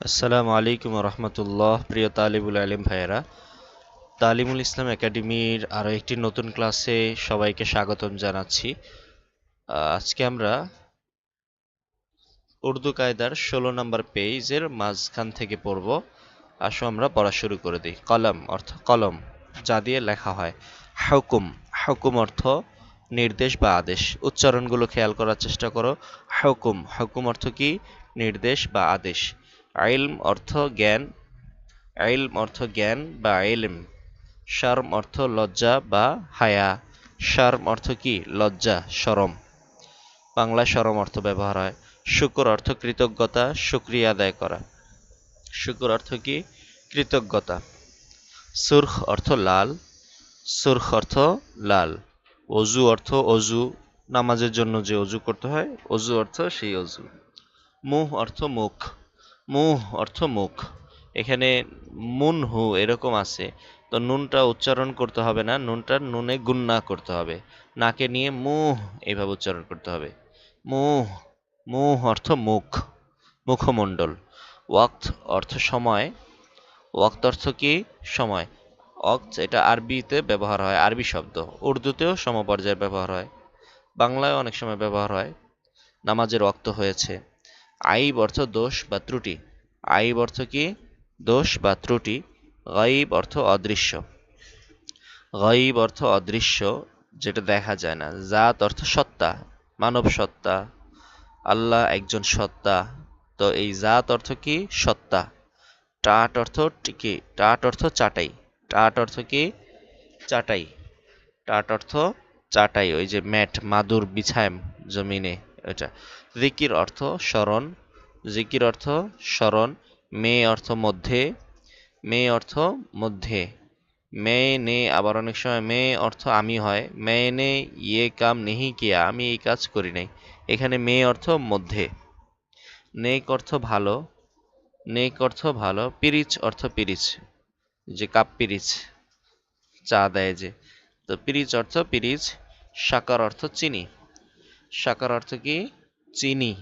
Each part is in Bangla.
আসসালামু আলাইকুম রহমতুল্লাহ। প্রিয় তালিবুল আলিম ভাইয়েরা, তালিমুল ইসলাম একাডেমির আরও একটি নতুন ক্লাসে সবাইকে স্বাগতম জানাচ্ছি। আজকে আমরা উর্দু কায়দার ষোলো নম্বর পেজের মাঝখান থেকে পড়ব। আসো আমরা পড়া শুরু করে দিই। কলম অর্থ কলম, যা দিয়ে লেখা হয়। হুকুম হুকুম অর্থ নির্দেশ বা আদেশ। উচ্চারণগুলো খেয়াল করার চেষ্টা করো। হুকুম হুকুম অর্থ কি? নির্দেশ বা আদেশ। আইলম অর্থ জ্ঞান, আইলম অর্থ জ্ঞান বা আইলম। শর্ম অর্থ লজ্জা বা হায়া। শর্ম অর্থ কি? লজ্জা, শরম। বাংলায় শরম অর্থ ব্যবহার হয়। শুকর অর্থ কৃতজ্ঞতা, শুক্রিয়া আদায় করা। শুকর অর্থ কি? কৃতজ্ঞতা। সুরখ অর্থ লাল। সুরখ অর্থ লাল। অজু অর্থ অজু। নামাজের জন্য যে অজু করতে হয়, অজু অর্থ সেই অজু। মুহ অর্থ মুখ। মুহ অর্থ মুখ। এখানে মুন হু এরকম আছে। তো নুনটা উচ্চারণ করতে হবে না নুনটা নুনে গুন্না করতে হবে। নাকে নিয়ে মুহ এইভাবে উচ্চারণ করতে হবে। মুহ মুহ অর্থ মুখ, মুখমণ্ডল। ওয়াক্ত অর্থ সময়, ওয়াক্ত অর্থ কি? সময়। অক্ত এটা আরবিতে ব্যবহার হয়, আরবি শব্দ। উর্দুতেও সমপর্যায়ে ব্যবহার হয়। বাংলায় অনেক সময় ব্যবহার হয়। নামাজের ওয়াক্ত হয়েছে। আইব অর্থ দোষ বা ত্রুটি। আইব অর্থ কি? দোষ বা ত্রুটি। গাইব অর্থ অদৃশ্য। গাইব অর্থ অদৃশ্য, যেটা দেখা যায় না। জাত অর্থ সত্তা, মানব সত্তা, আল্লাহ একজন সত্তা। তো এই জাত অর্থ কি? সত্তা। টাট অর্থ কি টাট অর্থ চাটাই। টাট অর্থ কি? চাটাই। টাট অর্থ চাটাই, ওই যে ম্যাট, মাদুর বিছায় জমিনে। ওইটা জিকির অর্থ স্মরণ, জিকির অর্থ স্মরণ, মে অর্থ মধ্যে, মে অর্থ মধ্যে। মে নে আবার অনেক সময় মে অর্থ আমি হয়, মে নে ইয়ে কাম নেহি কিয়া, আমি এই কাজ করি নাই। এখানে মে অর্থ মধ্যে। নেক অর্থ ভালো, নেক অর্থ ভালো, পিরিচ অর্থ পিরিচ, যে কাপ পিরিচ, চা দেয় যে। তো পিরিচ অর্থ পিরিচ, সাকার অর্থ চিনি। সাকার অর্থ কি? চিনি,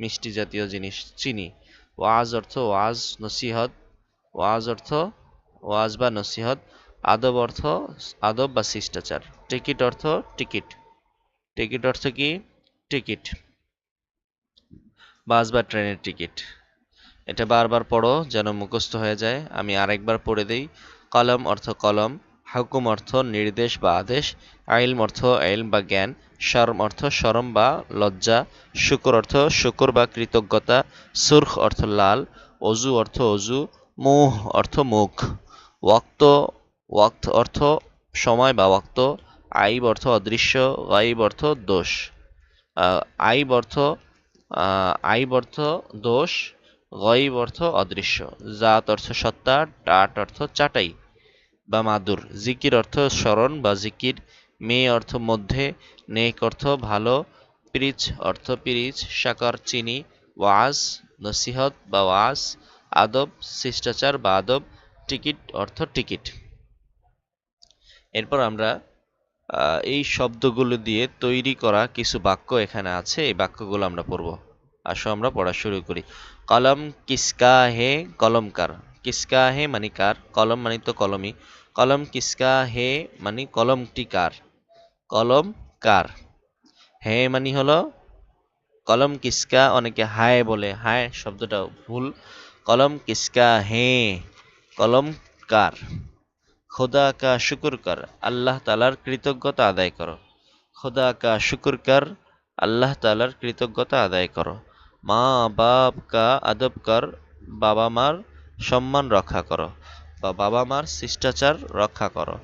মিষ্টি জাতীয় জিনিস, চিনি। ওয়াজ অর্থ ওয়াজ, নসিহত। ওয়াজ অর্থ ওয়াজ বা নসিহত। আদব অর্থ আদব বা শিষ্টাচার। টিকিট অর্থ টিকিট। টিকিট অর্থ কি? টিকিট। বাস বা ট্রেনের টিকিট। এটা বারবার পড়ো যেন মুখস্থ হয়ে যায়। আমি আরেকবার পড়ে দেই। কলম অর্থ কলম। হুকুম অর্থ নির্দেশ বা আদেশ আইলম অর্থ আইলম বা জ্ঞান, শরম অর্থ শরম বা লজ্জা, শুকর অর্থ শুকর বা কৃতজ্ঞতা, সুরখ অর্থ লাল, অজু অর্থ অজু, মুহ অর্থ মুখ, ওয়াক্ত ওয়াক্ত অর্থ সময় বা ওয়াক্ত, আইব অর্থ অদৃশ্য, গাইব অর্থ দোষ আইব অর্থ আইব অর্থ দোষ, গইব অর্থ অদৃশ্য, জাত অর্থ সত্তা টাট অর্থ চাটাই। বা মাদুর। জিকির অর্থ স্মরণ বা জিকির। মেয়ে অর্থ মধ্যে। নেক অর্থ ভালো। পিরিচ অর্থ পিরিচ। সাকার চিনি। ওয়াজ, নসিহত বা ওয়াজ। আদব, শিষ্টাচার বা আদব। টিকিট অর্থ টিকিট। এরপর আমরা এই শব্দগুলো দিয়ে তৈরি করা কিছু বাক্য এখানে আছে। এই বাক্যগুলো আমরা পড়ব। আসো আমরা পড়া শুরু করি। কলম কিসকা হে কলমকার। কিসকা হে মানে কার কলম মানে তো কলমই কলম কিসকা হে মানে কলমটি কার কলম কার। হে মানে হলো কলম কিসকা অনেকে হায় বলে, হায় শব্দটা ভুল। কলম কিসকা হে, কলম কার। খোদা কা শুকুর কর, আল্লাহ তালার কৃতজ্ঞতা আদায় করো। খোদা কা শুকুর কর, আল্লাহ তালার কৃতজ্ঞতা আদায় করো। মা বাপ কা আদব কর বাবা মার সম্মান রক্ষা করো। বা বাবা মার শিষ্টাচার রক্ষা করো।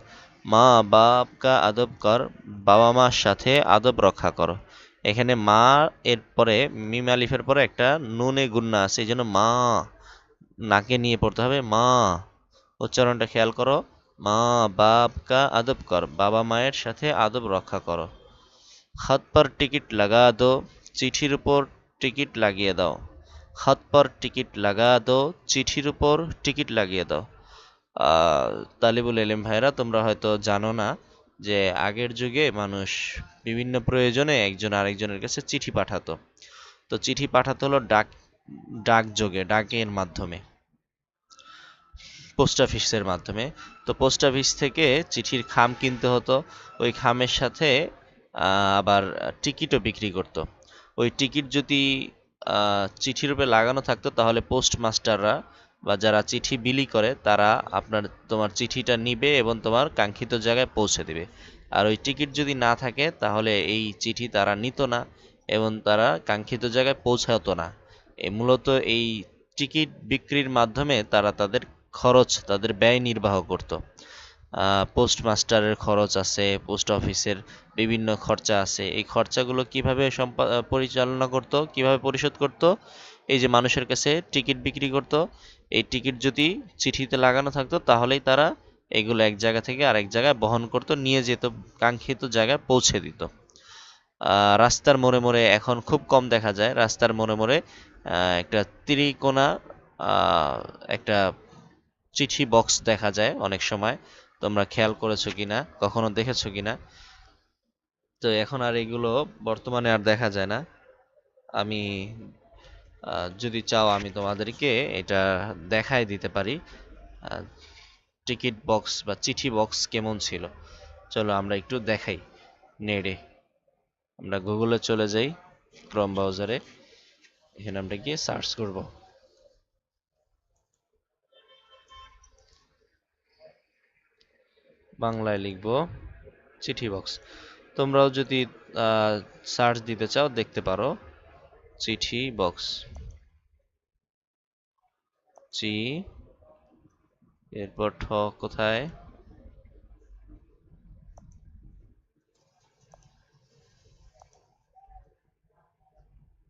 মা বাপ কা আদব কর বাবা মার সাথে আদব রক্ষা করো। এখানে মা এর পরে, মিম আলিফের পরে একটা নুনে গুন্না আছে, এই জন্য মা নাকে নিয়ে পড়তে হবে, মা। উচ্চারণটা খেয়াল করো। মা বাপ কা আদব কর, বাবা মায়ের সাথে আদব রক্ষা করো। খত পর টিকিট লাগা দো, চিঠির উপর টিকিট লাগিয়ে দাও। খত পর টিকিট লাগা দো চিঠির উপর টিকিট লাগিয়ে দাও। তালিবুল এলেম ভাইরা, তোমরা হয়তো জানো না যে আগের যুগে মানুষ বিভিন্ন প্রয়োজনে একজন আরেকজনের কাছে চিঠি পাঠাতো। তো চিঠি পাঠাতে হলো ডাক ডাকযোগে ডাকের মাধ্যমে, পোস্ট অফিসের মাধ্যমে। তো পোস্ট অফিস থেকে চিঠির খাম কিনতে হতো, ওই খামের সাথে আবার টিকিটও বিক্রি করত। ওই টিকিট যদি চিঠির উপরে লাগানো থাকতো, তাহলে পোস্ট মাস্টাররা বা যারা চিঠি বিলি করে, তারা আপনার তোমার চিঠিটা নিবে এবং তোমার কাঙ্ক্ষিত জায়গায় পৌঁছে দিবে। আর ওই টিকিট যদি না থাকে, তাহলে এই চিঠি তারা নিত না এবং তারা কাঙ্ক্ষিত জায়গায় পৌঁছাতো না। মূলত এই টিকিট বিক্রির মাধ্যমে তারা তাদের খরচ, তাদের ব্যয় নির্বাহ করত। পোস্ট মাস্টারের খরচ আছে, পোস্ট অফিসের বিভিন্ন খরচা আছে। এই খরচাগুলো কীভাবে পরিচালনা করত, কীভাবে পরিশোধ করত? এই যে মানুষের কাছে টিকিট বিক্রি করত, এই টিকিট যদি চিঠিতে লাগানো থাকতো, তাহলেই তারা এগুলো এক জায়গা থেকে আরেক জায়গায় বহন করত, নিয়ে যেত, কাঙ্ক্ষিত জায়গায় পৌঁছে দিত। রাস্তার মোড়ে মোড়ে এখন খুব কম দেখা যায়। রাস্তার মোড়ে মোড়ে একটা ত্রিকোণা একটা চিঠি বক্স দেখা যায় অনেক সময়। তোমরা খেয়াল করেছ কিনা, কখনো দেখেছ কিনা? তো এখন আর এগুলো বর্তমানে আর দেখা যায় না। আমি যদি চাও আমি তোমাদেরকে এটা দেখাই দিতে পারি। টিকিট বক্স বা চিঠি বক্স কেমন ছিল? চলো আমরা একটু দেখাই নেড়ে। আমরা গুগলে চলে যাই, ক্রম ব্রাউজারে। এখানে আমরা গিয়ে সার্চ করব। বাংলায় লিখব চিঠি বক্স। তোমরাও যদি সার্চ দিতে চাও, দেখতে পারো। চিঠি বক্স চি, এরপর ঠ কোথায়?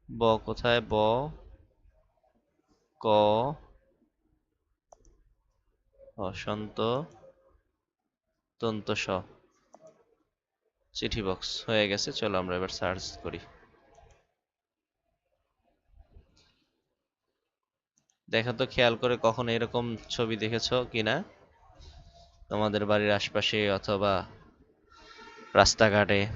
ব কোথায়? ব, ক, অসন্ত তন্ত চিঠি বক্স হয়ে গেছে, চলো আমরা এবার সার্চ করি। দেখো তো, খেয়াল করে কখন এরকম ছবি দেখেছ কিনা? তোমাদের বাড়ির আশপাশে অথবা রাস্তাঘাটে।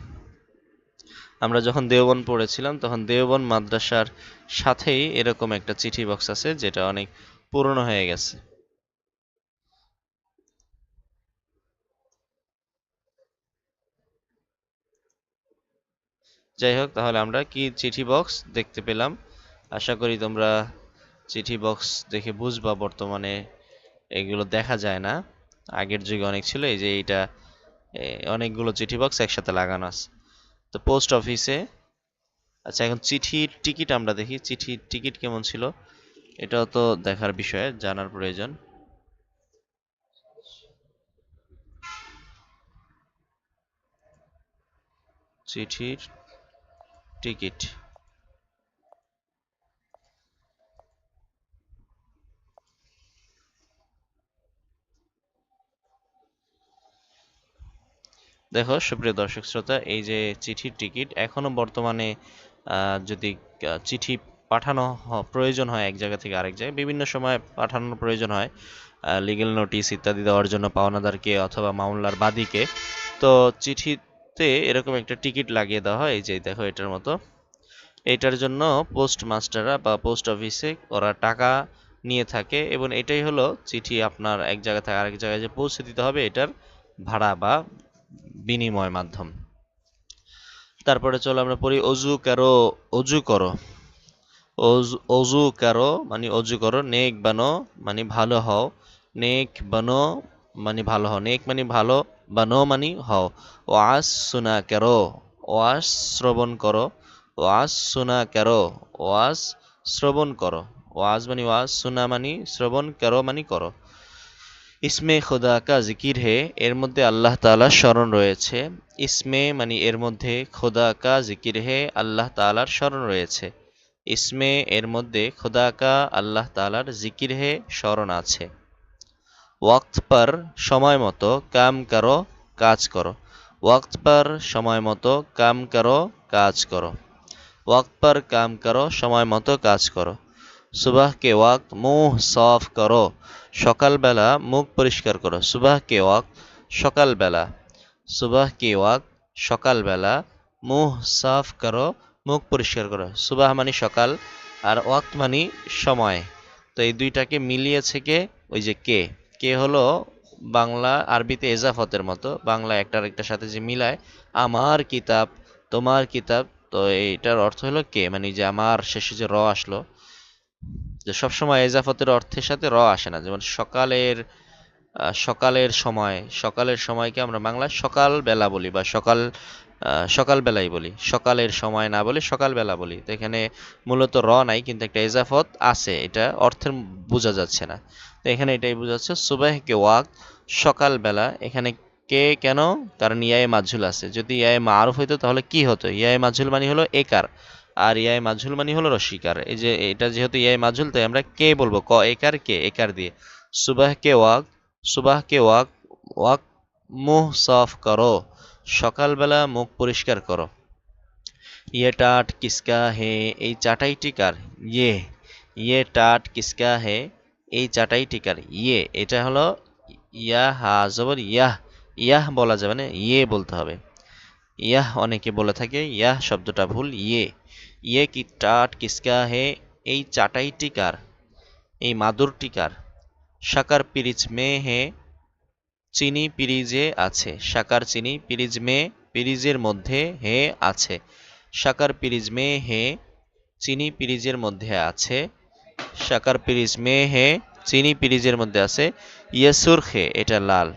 আমরা যখন দেওবন পড়েছিলাম, তখন দেওবন মাদ্রাসার সাথেই এরকম একটা চিঠি বক্স আছে, যেটা অনেক পুরনো হয়ে গেছে। যাই হোক, তাহলে আমরা কি চিঠি বক্স দেখতে পেলাম? আশা করি তোমরা চিঠি বক্স দেখে বুঝবা বর্তমানে এগুলো দেখা যায় না। আগের যুগে অনেক ছিল, এই যে এইটা অনেকগুলো চিঠি বক্স একসাথে লাগানো আছে। তো পোস্ট অফিসে আচ্ছা এখন চিঠির টিকিট আমরা দেখি। চিঠির টিকিট কেমন ছিল? এটাও তো দেখার বিষয়ে, জানার প্রয়োজন। চিঠির টিকিট। দেখো, সুপ্রিয় দর্শক শ্রোতা, এই যে চিঠির টিকিট, এখনও বর্তমানে যদি চিঠি পাঠানো প্রয়োজন হয় এক জায়গা থেকে আরেক জায়গায়, বিভিন্ন সময় পাঠানোর প্রয়োজন হয় লিগেল নোটিশ ইত্যাদি দেওয়ার জন্য পাওনাদারকে অথবা মামলার বাদীকে। তো চিঠিতে এরকম একটা টিকিট লাগিয়ে দেওয়া হয়, এই যে দেখো এটার মতো। এটার জন্য পোস্ট মাস্টাররা বা পোস্ট অফিসে ওরা টাকা নিয়ে থাকে এবং এটাই হলো চিঠি আপনার এক জায়গা থেকে আরেক জায়গায় যে পৌঁছে দিতে হবে এটার ভাড়া বা বিনিময় মাধ্যম। তারপরে চলো আমরা পড়ি, অজু কারও, অজু করো। অজু কারও মানে অজু করো, নেক বানো মানে ভালো হও। নেক বানো মানে ভালো হও। নেক মানে ভালো বানো মানে হও। ওয়াস শোনা কেরো, ওয়াস শ্রবণ করো ওয়াজ শোনা কেরো ওয়াজ শ্রবণ করো। ওয়াজ মানে ওয়াজ শোনা মানি, শ্রবণ কেরো মানি করো। ইসমে খোদা কা জিকির হে, এর মধ্যে আল্লাহ তালার স্মরণ রয়েছে। ইসমে মানে এর মধ্যে খোদা কা জিকির হে, আল্লাহ তালার স্মরণ রয়েছে। ইসমে এর মধ্যে খোদা কা, আল্লাহ তালার জিকির হে স্মরণ আছে। ওয়াক্ত পার সময় মতো কাম করো, কাজ করো। ওয়াক্ত পার সময় মতো কাম করো, কাজ করো। ওয়াক্ত পার কাম করো, সময় মতো কাজ করো। সুবাহ কে ওয়াক্ত মুহ সফ করো, সকালবেলা মুখ পরিষ্কার করো। সুবাহ কে ওয়াক্ত সকালবেলা সুবাহ কে ওয়াক্ত সকালবেলা মুহ সাফ করো, মুখ পরিষ্কার করো। সুবাহ মানে সকাল আর ওয়াক্ত মানে সময়। তো এই দুইটাকে মিলিয়েছে কে? ওই যে কে। কে হলো বাংলা আরবিতে এজাফতের মতো, বাংলা একটা আরেকটার সাথে যে মিলায়, আমার কিতাব, তোমার কিতাব, তো এইটার অর্থ হলো কে? মানে যে আমার শেষে যে র আসলো, যে সবসময় এজাফতের অর্থের সাথে র আসে না। যেমন সকালের সকালের সময়, সকালের সময়কে আমরা বাংলায় সকাল বেলা বলি বা সকাল সকালবেলাই বলি। সকালের সময় না বলে সকালবেলা বলি। তো এখানে মূলত র নাই, কিন্তু একটা এজাফত আছে। এটা অর্থের বোঝা যাচ্ছে না। তো এখানে এটাই বোঝা যাচ্ছে, সুবাহ কে ওয়াক, সকালবেলা। এখানে কে কেন? কারণ ইয়ায়ে মাঝুল আছে। যদি ইয়ায়ে মারুফ হইতো তাহলে কি হতো? ইয়ায়ে মাঝুল মানে হলো একার। আর ইয়ায়ে মাঝুল মানে হলো রসিকার। এই যে এটা যেহেতু ইয়ায়ে মাঝুল তাই আমরা কে বলব? ক, একার কে? একার দিয়ে। সুবাহ কে ওয়াক, সুবাহ কে ওয়াক ওয়াক মুহ সাফ করো। সকালবেলা মুখ পরিষ্কার করো। ইয়ে টাট কিসকা হে, এই চাটাইটি কার ইয়ে ইয়ে টাট কিসকা হে, এই চাটাইটি কার ইয়ে এটা হলো ইয়া হা, জবর ইয়াহ। ইয়াহ বলা যাবে না ইয়ে বলতে হবে। ইয়াহ অনেকে বলে থাকে, ইয়াহ শব্দটা ভুল ইয়ে। ইয়ে কি টাট কিসকা হে, এই চাটাইটি কার এই মাদুরটি কার সাকার পিরিচ মে হে চিনি পিরিজে আছে সাকার চিনি পিরিজ মে পিরিজের মধ্যে হে আছে। সাকার পিরিজ মে হে, চিনি পিরিজের মধ্যে আছে। সাকার পিরিজ মে হে, চিনি পিরিজের মধ্যে আছে। ইয়ে সুরখে এটা লাল।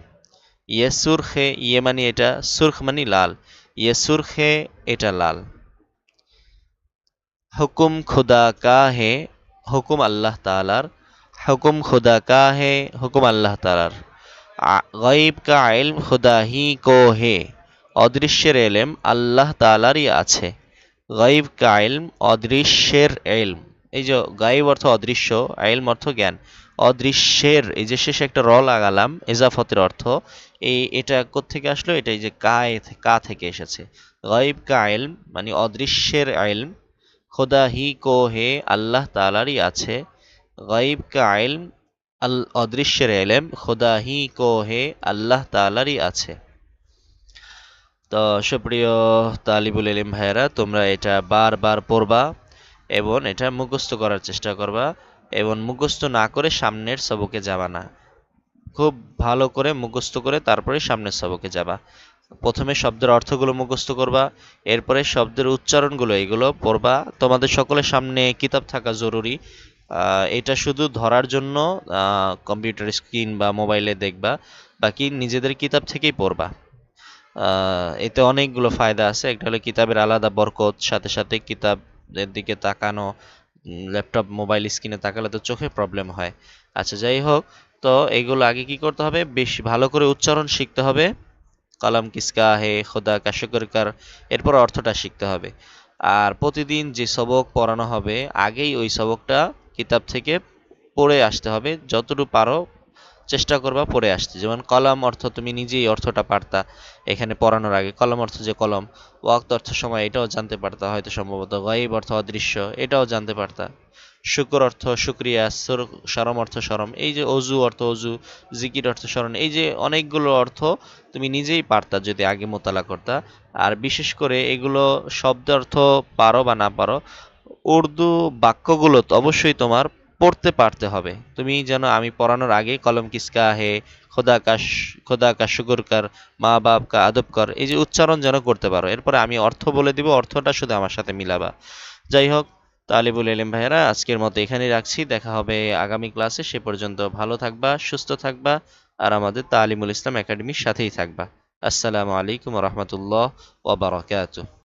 ইয়ে সুরখে ইয়ে মানে এটা, সুরখ মানে লাল। ইয়ে সুরখে এটা লাল। হুকুম খুদা কা হে হুকুম আল্লাহ তালার হুকুম খুদা কা হে হুকুম আল্লাহ তালার গাইব কা ইলম খুদা হি কো হে। অদৃশ্যের এলেম আল্লাহ তালারই আছে। গাইব কা ইলম, অদৃশ্যের এলম। এই যে গাইব অর্থ অদৃশ্য আইলম অর্থ জ্ঞান। অদৃশ্যের, এই যে শেষে একটা র লাগালাম, এজাফতের অর্থ, এই এটা কোত্থেকে আসলো? এটা এই যে কায় কা থেকে এসেছে। গাইব কা ইলম মানে অদৃশ্যের আইলম খোদা হি কো হে, আল্লাহ তালারই আছে। গাইব কা ইলম আল অদৃশ্যের এলেম খোদা হি কো হে আল্লাহ তালারই আছে। তো সুপ্রিয় তালিবুল ইলিম ভাইয়েরা, তোমরা এটা বারবার পড়বা এবং এটা মুখস্থ করার চেষ্টা করবা এবং মুখস্থ না করে সামনের সবকে যাবা না। খুব ভালো করে মুখস্থ করে তারপরে সামনের সবকে যাবা। প্রথমে শব্দের অর্থগুলো মুখস্থ করবা, এরপরে শব্দের উচ্চারণগুলো এগুলো পড়বা। তোমাদের সকলের সামনে কিতাব থাকা জরুরি। এটা শুধু ধরার জন্য কম্পিউটার স্ক্রিন বা মোবাইলে দেখবা, বাকি নিজেদের কিতাব থেকেই পড়বা। এতে অনেকগুলো ফায়দা আছে। একটা হলো কিতাবের আলাদা বরকত, সাথে সাথে কিতাবের দিকে তাকানো ল্যাপটপ মোবাইল স্ক্রিনে তাকালে তো চোখে প্রবলেম হয়। আচ্ছা যাই হোক, তো এগুলো আগে কি করতে হবে? বেশি ভালো করে উচ্চারণ শিখতে হবে। কালাম কিসকা হে, খোদা কাশকরকার এরপর অর্থটা শিখতে হবে। আর প্রতিদিন যে সবক পড়ানো হবে, আগেই ওই সবকটা কিতাব থেকে পড়ে আসতে হবে, যতটুকু পারো চেষ্টা করবা পড়ে আসতে। যেমন কলম অর্থ তুমি নিজেই অর্থটা পারতা এখানে পড়ানোর আগে। কলম অর্থ যে কলম, ওয়াক্ত অর্থ সময়, এটাও জানতে পারতা হয়তো সম্ভবত। গাইব অর্থ অদৃশ্য, এটাও জানতে পারতা। শুকর অর্থ শুক্রিয়া সরম অর্থ সরম, এই যে অজু অর্থ অজু, জিকির অর্থ স্মরণ, এই যে অনেকগুলো অর্থ তুমি নিজেই পারতা যদি আগে মোতালা করতা। আর বিশেষ করে এগুলো শব্দ অর্থ পারো বা না পারো উর্দু বাক্যগুলো তো অবশ্যই তোমার পড়তে পারতে হবে। তুমি যেন আমি পড়ানোর আগে কলম কিসকা হে, খোদা কাশ খোদা কা শুকুর কর, মা বাপ কা আদব কর, এই যে উচ্চারণ যেন করতে পারো। এরপরে আমি অর্থ বলে দিব, অর্থটা শুধু আমার সাথে মিলাবা। যাই হোক, তালিবুল এলিম ভাইয়েরা, আজকের মতো এখানেই রাখছি। দেখা হবে আগামী ক্লাসে, সে পর্যন্ত ভালো থাকবা, সুস্থ থাকবা, আর আমাদের তালিমুল ইসলাম একাডেমির সাথেই থাকবা। আসসালামু আলাইকুম রহমতুল্লাহ ওবরাকাতুহ